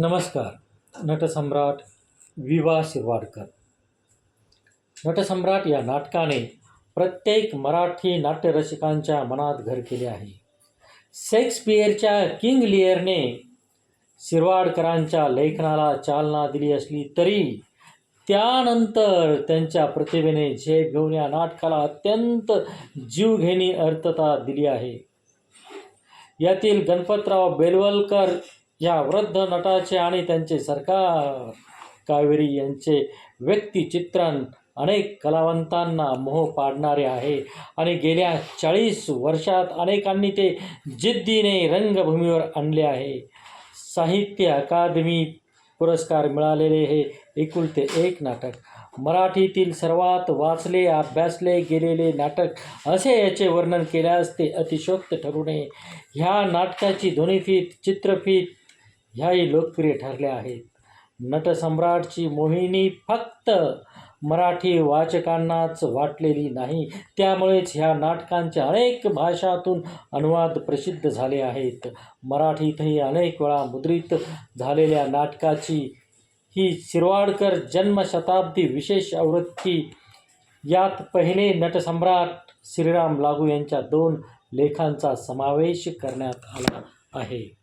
नमस्कार. नटसम्राट विवा शिरवाडकर. नटसम्राट या नाटकाने प्रत्येक मराठी नाट्यरसिकांच्या मनात घर केले आहे. शेक्सपियरच्या किंग लिअरने शिरवाडकरांच्या लेखनाला चालना दिली असली तरी त्यानंतर त्यांच्या प्रतिभेने झेप घेऊन या नाटकाला अत्यंत जीवघेणी अर्थता दिली आहे. यातील गणपतराव बेलवलकर या वृद्ध नटाचे आणि त्यांचे सरकार. कावेरी यांचे व्यक्तिचित्रण अनेक कलावंतांना मोह पाडणारे आहे. आणि गेल्या चाळीस वर्षात अनेकांनी ते जिद्दीने रंगभूमीवर आणले आहे. साहित्य अकादमी पुरस्कार मिळालेले हे एकुलते एक नाटक. मराठीतील सर्वात वाचले अभ्यासले गेलेले नाटक असे याचे वर्णन केल्यास ते अतिशोक्त ठरू नये. ह्या नाटकाची ध्वनिफीत चित्रफीत ह्याही लोकप्रिय ठरल्या आहेत. नटसम्राटची मोहिनी फक्त मराठी वाचकांनाच वाटलेली नाही त्यामुळेच ह्या नाटकांचे अनेक भाषातून अनुवाद प्रसिद्ध झाले आहेत. मराठीतही अनेक वेळा मुद्रित झालेल्या नाटकाची ही शिरवाडकर जन्मशताब्दी विशेष आवृत्ती. यात पहिले नटसम्राट श्रीराम लागू यांच्या दोन लेखांचा समावेश करण्यात आला आहे.